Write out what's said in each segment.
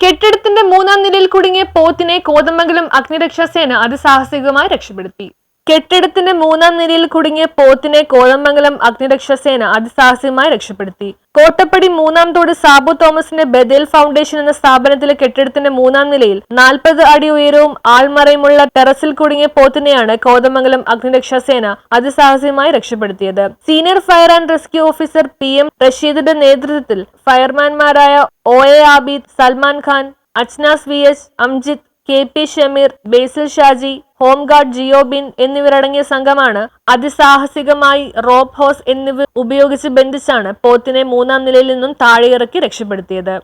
കെട്ടിടത്തിന്റെ മൂന്നാം നിലയിൽ കുടുങ്ങിയ പോത്തിനെ കോതമംഗലം അഗ്നിരക്ഷാസേന അതിസാഹസികമായി രക്ഷപ്പെടുത്തി. കെട്ടിടത്തിന്റെ മൂന്നാം നിലയിൽ കുടുങ്ങിയ പോത്തിനെ കോതമംഗലം അഗ്നിരക്ഷാസേന അതിസാഹസികമായി രക്ഷപ്പെടുത്തി. കോട്ടപ്പടി മൂന്നാം തോട് സാബു തോമസിന്റെ ബദേൽ ഫൗണ്ടേഷൻ എന്ന സ്ഥാപനത്തിലെ കെട്ടിടത്തിന്റെ മൂന്നാം നിലയിൽ നാൽപ്പത് അടി ഉയരവും ആൾമറയുമുള്ള ടെറസിൽ കുടുങ്ങിയ പോത്തിനെയാണ് കോതമംഗലം അഗ്നിരക്ഷാസേന അതിസാഹസികമായി രക്ഷപ്പെടുത്തിയത്. Senior fire and rescue officer P M റഷീദിന്റെ നേതൃത്വത്തിൽ ഫയർമാൻമാരായ O A Abid Salman Khan Achnas V H Amjith K P Shameer Basil Shaji home guard Jiobin എന്നിവരടങ്ങിയ സംഘമാണ് അതിസാഹസികമായി റോപ്പ് ഹോസ് എന്നിവ ഉപയോഗിച്ച് ബന്ധിച്ചാണ് പോത്തിനെ മൂന്നാം നിലയിൽ നിന്നും താഴെയിറക്കി രക്ഷപ്പെടുത്തിയത്.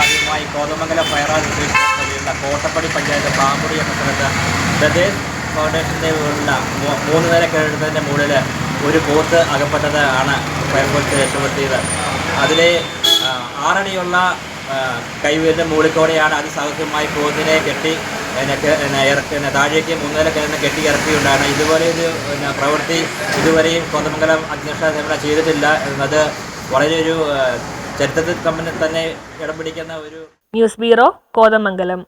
ആദ്യമായി കോതമംഗലം ഫയർ കോട്ടപ്പടി പഞ്ചായത്ത് പാമ്പുടി എന്ന സ്ഥലത്ത് ബ്രദേഴ്സ് ഫൗണ്ടേഷന്റെ ഉള്ള മൂന്ന് നില കെട്ടിടത്തിന്റെ മുകളിൽ ഒരു പോത്ത് അകപ്പെട്ടത് ആണ് ഫയർഫോഴ്സ് രക്ഷപ്പെടുത്തിയത്. അതിലെ ആറടിയുള്ള ആ, മൂളിക്കോടെയാണ് അത് സഹജമായി പോകുന്നതിനെ കെട്ടി പിന്നെ താഴേക്ക് മൂന്നര കിടന്ന് കെട്ടി ഇറക്കിയുണ്ടാണ്. ഇതുപോലെ ഒരു പിന്നെ പ്രവൃത്തി ഇതുവരെയും കോതമംഗലം അഗ്നിരക്ഷാ സേന ചെയ്തിട്ടില്ല. എന്നത് വളരെ ഒരു ചരിത്രത്തിൽ തന്നെ ഇടം പിടിക്കുന്ന ഒരു ന്യൂസ് ബ്യൂറോ കോതമംഗലം.